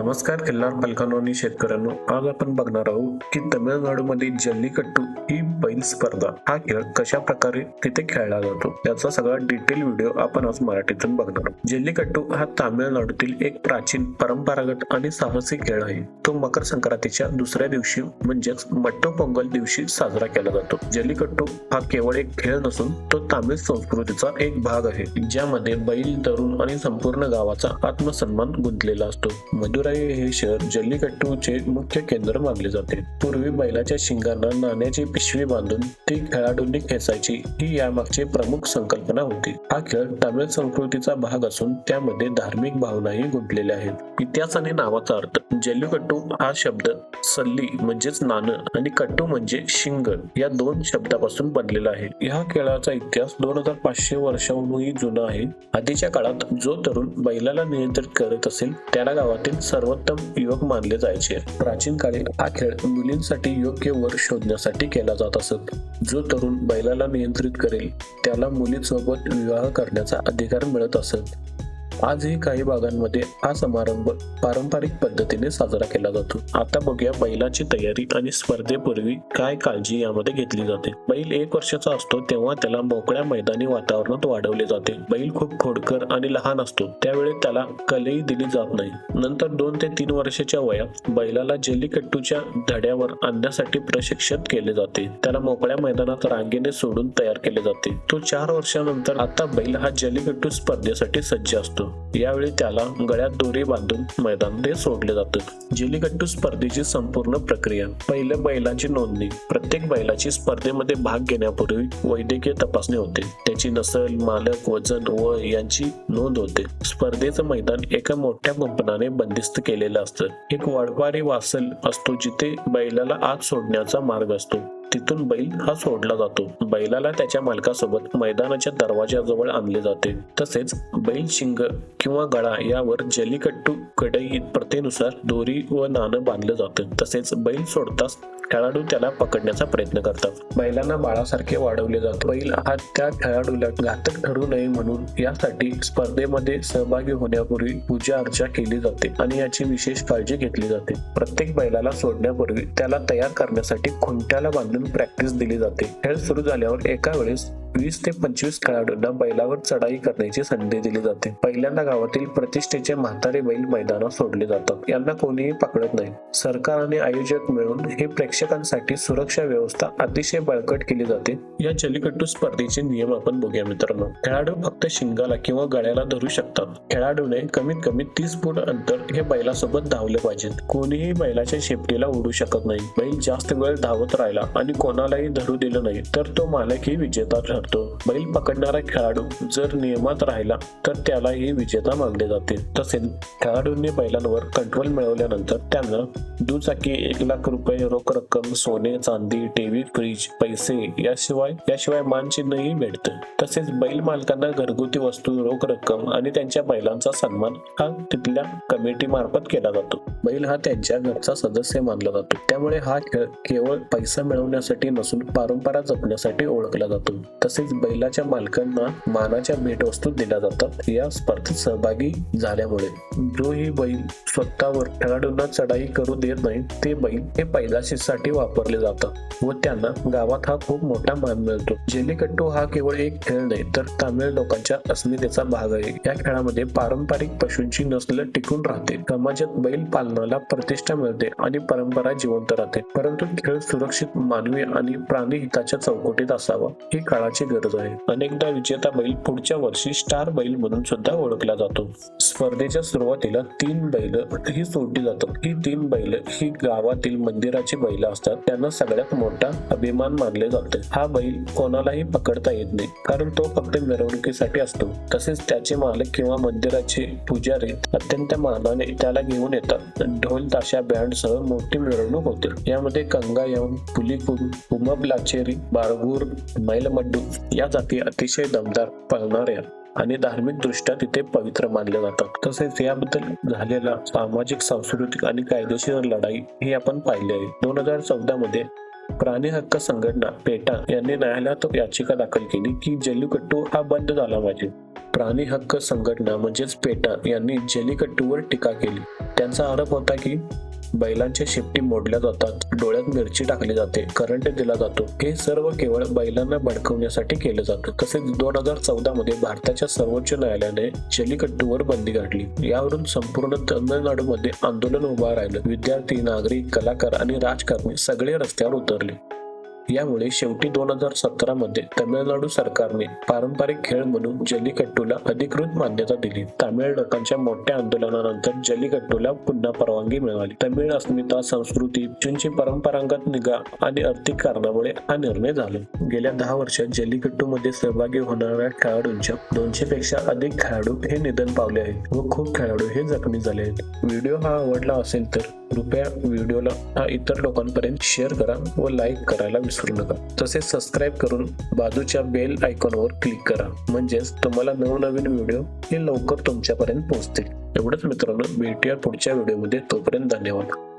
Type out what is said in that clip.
नमस्कार किल्लार पालकांनो आणि शेतकऱ्यांनो. आज आपण बघणार आहोत की तमिळनाडूमध्ये जल्लीकट्टू ही बैल स्पर्धा हा खेळ कशा प्रकारे तिथे खेळला जातो? याचा सगळा डिटेल व्हिडिओ आपण आज मराठीतून बघणार आहोत. जल्लीकट्टू हा तामिळनाडूतील एक प्राचीन परंपरागत आणि साहसी खेळ आहे. तो मकर संक्रांतीच्या दुसऱ्या दिवशी म्हणजेच मट्टो पोंगल दिवशी साजरा केला जातो. जल्लीकट्टू हा केवळ एक खेळ नसून तो तामिळ संस्कृतीचा एक भाग आहे ज्यामध्ये बैल तरुण आणि संपूर्ण गावाचा आत्मसन्मान गुंतलेला असतो. मधुरा मदुराई हे शहर जल्लीकट्टूचे मुख्य केंद्र मानले जाते. पूर्वी बैलाच्या शिंगांना नाण्याची पिशवी बांधून ती खेळाडूंनी खेचायची ही यामागची प्रमुख संकल्पना होती. हा खेळ तमिळ संस्कृतीचा भाग असून त्यामध्ये धार्मिक भावनाही गुंतलेल्या आहेत. इतिहास आणि नावाचा अर्थ जल्लीकट्टू हा शब्द सल्ली म्हणजेच नाणं आणि कट्टू म्हणजे शिंग या दोन शब्दापासून बनलेला आहे. या खेळाचा इतिहास दोन हजार पाचशे वर्षांहूनही जुना आहे. आधीच्या काळात जो तरुण बैलाला नियंत्रित करत असेल त्याला गावातील सर्वोत्तम युवक मानले जायचे. प्राचीन काळी हा खेळ मुलींसाठी योग्य वर शोधण्यासाठी केला जात असत. जो तरुण बैलाला नियंत्रित करेल त्याला मुलीसोबत विवाह करण्याचा अधिकार मिळत असत. आजही काही भागांमध्ये हा समारंभ पारंपरिक पद्धतीने साजरा केला जातो. आता बघूया बैलाची तयारी आणि स्पर्धेपूर्वी काय काळजी यामध्ये घेतली जाते. बैल एक वर्षाचा असतो तेव्हा त्याला मोकळ्या मैदानी वातावरणात वाढवले जाते. बैल खूप खोडकर आणि लहान असतो. त्यावेळी त्याला कलेही दिली जात नाही. नंतर दोन ते तीन वर्षाच्या वयात बैलाला जल्लीकट्टूच्या धड्यावर आणण्यासाठी प्रशिक्षित केले जाते. त्याला मोकळ्या मैदानात रांगेने सोडून तयार केले जाते. तो चार वर्षानंतर आता बैल हा जल्लीकट्टू स्पर्धेसाठी सज्ज असतो. यावेळी त्याला गळ्यात दोरी बांधून मैदानात सोडले जातं. जेलीकट्टू स्पर्धेची संपूर्ण प्रक्रिया पहिले बैलाची नोंदणी प्रत्येक बैलाची स्पर्धेमध्ये भाग घेण्यापूर्वी वैद्यकीय तपासणी होते. त्याची नसल मालक वजन व यांची नोंद होते. स्पर्धेचं मैदान एका मोठ्या कुंपणाने बंदिस्त केलेलं असतं. एक वाढवारी वासल असतो जिथे बैलाला आत सोडण्याचा मार्ग असतो. तिथून बैल हा सोडला जातो. बैलाला त्याच्या मालकासोबत मैदानाच्या दरवाजाजवळ आणले जाते. तसेच बैल शिंग किंवा गळा यावर जलीकट्टू कडई प्रथेनुसार दोरी व नाणं बांधलं जातं. तसेच बैल सोडताच खेळाडू त्याला पकडण्याचा प्रयत्न करतात. बैलांना बाळासारखे वाढवले जाते. बैल हा त्या खेळाडूला घातक ठरू नये म्हणून यासाठी स्पर्धेमध्ये सहभागी होण्यापूर्वी पूजा अर्चा केली जाते आणि याची विशेष काळजी घेतली जाते. प्रत्येक बैलाला सोडण्यापूर्वी त्याला तयार करण्यासाठी खुंट्याला बांधून प्रॅक्टिस दिली जाते. खेळ सुरू झाल्यावर एका वेळेस वीस ते पंचवीस खेळाडूंना बैलावर चढाई करण्याची संधी दिली जाते. पहिल्यांदा गावातील प्रतिष्ठेचे म्हातारे बैल मैदानात सोडले जातात. यांना कोणीही पकडत नाही. सरकार आणि आयोजक मिळून हे प्रेक्षकांसाठी सुरक्षा व्यवस्था अतिशय बळकट केली जाते. या जल्लीकट्टू स्पर्धेचे नियम आपण बघूया मित्रांनो. खेळाडू फक्त शिंगाला किंवा गळ्याला धरू शकतात. खेळाडूने कमीत कमी तीस फूट अंतर हे बैलासोबत धावले पाहिजेत. कोणीही बैलाच्या शेपटीला उडू शकत नाही. बैल जास्त वेळ धावत राहिला आणि कोणालाही धरू दिलं नाही तर तो मालकही विजेता ठरतो. बैल पकडणारा खेळाडू जर नियमात राहिला तर त्यालाही विजेता मानले जाते. तसेच खेळाडूंनी बैलांवर कंट्रोल मिळवल्यानंतर त्यांना दुचाकी एक लाख रुपये रोख रक्कम सोने चांदी टीव्ही फ्रीज पैसे याशिवाय याशिवाय मानचिन्हही भेटतं. तसेच बैल मालकांना घरगुती वस्तू रोख रक्कम आणि त्यांच्या बैलांचा सन्मान हा तिथल्या कमिटी मार्फत केला जातो. बैल हा त्यांच्या घरचा सदस्य मानला जातो. त्यामुळे हा खेळ केवळ पैसा मिळवण्यासाठी नसून परंपरा जपण्यासाठी ओळखला जातो. तसेच बैलाच्या मालकांना मानाच्या भेटवस्तू दिल्या जातात. या स्पर्धेत सहभागी झाल्यामुळे जो ही बैल स्वतःवर खेळाडूंना चढाई करू देत नाही ते बैल हे पैदाशीसाठी वापरले जातात व त्यांना गावात हा खूप मोठा मान मिळतो. जेलीकट्टू हा केवळ एक खेळ नाही तर तामिळ लोकांच्या अस्मितेचा भाग आहे. या खेळामध्ये पारंपरिक पशूंची नस्ल टिकून राहते. समाजात बैल पालनाला प्रतिष्ठा मिळते आणि परंपरा जिवंत राहते. परंतु खेळ सुरक्षित मानवी आणि प्राणी हिताच्या चौकटीत असावा ही काळाची गरज आहे. अनेकदा विजेता बैल पुढच्या वर्षी स्टार बैल म्हणून सुद्धा ओळखला जातो. स्पर्धेच्या सुरुवातीला तीन बैल ही सोडली जातात. ही तीन बैल ही गावातील मंदिराची बैल असतात. त्यांना सगळ्यात मोठा अभिमान मानले जाते. हा बैल कोणालाही पकडता येत नाही कारण तो फक्त मिरवणुकीसाठी असतो. तसेच त्याचे मालक किंवा मंदिराचे पुजारी अत्यंत मानाने त्याला घेऊन येतात. ढोल ताशा बँड सह मोठी मिरवणूक होते. यामध्ये कंगायम पुलिकुल उमबलाचेरी बारगूर मैलमड्डू या जाती अतिशय दमदार पळणाऱ्या आणि धार्मिकदृष्ट्या तिथे पवित्र मानले जातात. तसेच याबद्दल झालेला सामाजिक सांस्कृतिक आणि कायदेशीर लढाई ही आपण पाहिली आहे. दोन हजार चौदा मध्ये प्राणी हक्क संघटना पेटा यांनी न्यायालयात याचिका दाखल केली की जल्लीकट्टू हा बंद झाला पाहिजे. प्राणी हक्क संघटना म्हणजेच पेटा यांनी जल्लीकट्टूवर टीका केली. त्यांचा आरोप होता की बैलांच्या शेपटी मोडल्या जातात. डोळ्यात मिरची टाकली जाते. करंट दिला जातो. हे सर्व केवळ बैलांना भडकवण्यासाठी केलं जातं. तसेच दोन हजार चौदा मध्ये भारताच्या सर्वोच्च न्यायालयाने जलीकट्टूवर बंदी घातली. यावरून संपूर्ण तमिळनाडूमध्ये आंदोलन उभा राहिलं. विद्यार्थी नागरिक कलाकार आणि राजकारणी सगळे रस्त्यावर उतरले. यामुळे शेवटी दोन हजार सतरा मध्ये तमिळनाडू सरकारने पारंपरिक खेळ म्हणून जल्लीकट्टूला अधिकृत मान्यता दिली. तामिळ लोकांच्या मोठ्या आंदोलनानंतर जल्लीकट्टूला पुन्हा परवानगी मिळाली. तमिळ अस्मिता संस्कृती चीनची परंपरागत निगा आणि आर्थिक कारणामुळे हा निर्णय झाला. गेल्या दहा वर्षात जल्लीकट्टू मध्ये सहभागी होणाऱ्या खेळाडूंच्या दोनशे पेक्षा अधिक खेळाडू हे निधन पावले आहेत व खूप खेळाडू हे जखमी झाले आहेत. व्हिडिओ हा आवडला असेल तर कृपया व्हिडिओला हा इतर लोकांपर्यंत शेअर करा व लाईक करायला विसरू नका. तसेच सबस्क्राईब करून बाजूच्या बेल आयकॉनवर क्लिक करा. म्हणजेच तुम्हाला नवनवीन व्हिडिओ हे लवकर तुमच्यापर्यंत पोहोचतील. एवढंच मित्रांनो भेटूया पुढच्या व्हिडिओमध्ये. तोपर्यंत धन्यवाद.